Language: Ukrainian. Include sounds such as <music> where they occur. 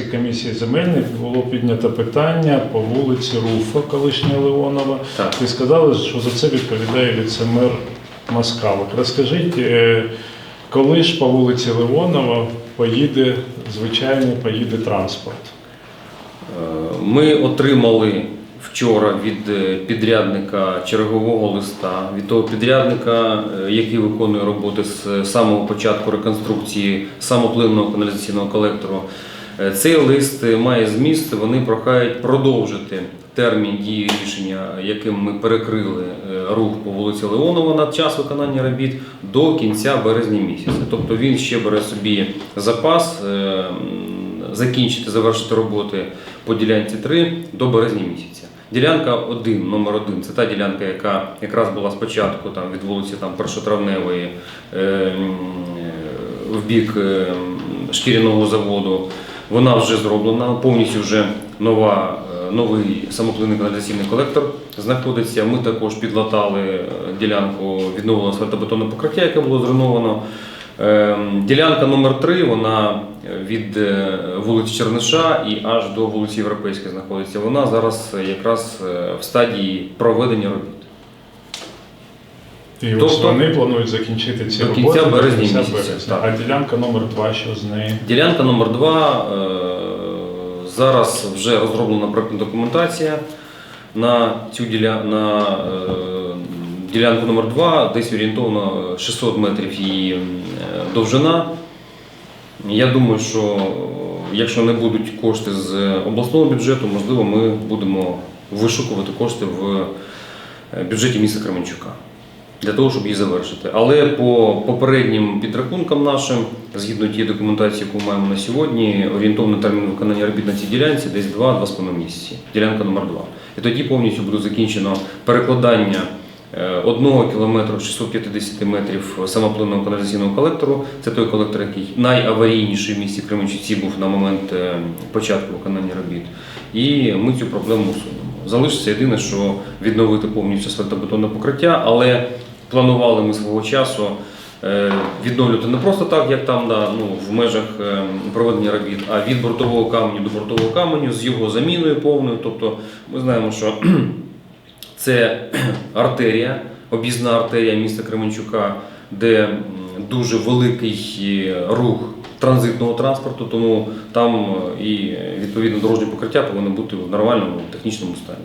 комісії земельних було піднято питання по вулиці Руфа, колишня Леонова. Так. Ви сказали, що за це відповідає віцемер Москалик. Розкажіть, е, коли ж по вулиці Леонова поїде звичайний поїде транспорт? Е, Ми отримали вчора від е, підрядника чергового листа, від того підрядника, який виконує роботи з самого початку реконструкції самопливного каналізаційного колектору. Е, Цей лист має зміст, вони прохають продовжити термін дії рішення, яким ми перекрили е, рух по вулиці Леонова на час виконання робіт до кінця березня місяця. Тобто він ще бере собі запас е, закінчити, завершити роботи по ділянці 3 до березня місяця. Ділянка 1, номер 1 це та ділянка, яка якраз була спочатку там, від вулиці там, Першотравневої в бік шкіряного заводу. Вона вже зроблена, повністю вже нова, е, новий самопливний каналізаційний колектор знаходиться. Ми також підлатали е, ділянку відновленого асфальтобетонного покриття, яке було зруйновано. Ем, Ділянка номер 3 вона від е, вулиці Черниша і аж до вулиці Європейської знаходиться. Вона зараз якраз в стадії проведення робіт. І ось Тобто вони планують закінчити ці до роботи кінця березня місяця, березня. А ділянка номер 2 що з нею? Ділянка номер 2 зараз вже розроблена проектна документація на цю диля... на, е, ділянку номер 2 десь орієнтовно 600 метрів її е, довжина. Я думаю, що е, якщо не будуть кошти з обласного бюджету, можливо, ми будемо вишукувати кошти в е, бюджеті міста Кременчука для того, щоб її завершити. Але по попереднім підрахункам нашим, згідно тієї документації, яку маємо на сьогодні, орієнтовний термін виконання робіт на цій ділянці десь 2-2,5 місяці. Ділянка номер 2 І тоді повністю буде закінчено перекладання е, одного кілометру 650 метрів самопливного каналізаційного колектору. Це той колектор, який найаварійніший в місті Кременчуці був на момент е, початку виконання робіт. І ми цю проблему усунемо. Залишиться єдине, що відновити повністю асфальтобетонне покриття, але планували ми свого часу е, відновлювати не просто так, як там да, ну, в межах е, проведення робіт, а від бортового каменю до бортового каменю з його заміною повною. Тобто ми знаємо, що <clears throat> це <clears throat> артерія, об'їзна артерія міста Кременчука, де дуже великий е, рух транзитного транспорту, тому там і відповідно дорожнє покриття повинно бути в нормальному технічному стані.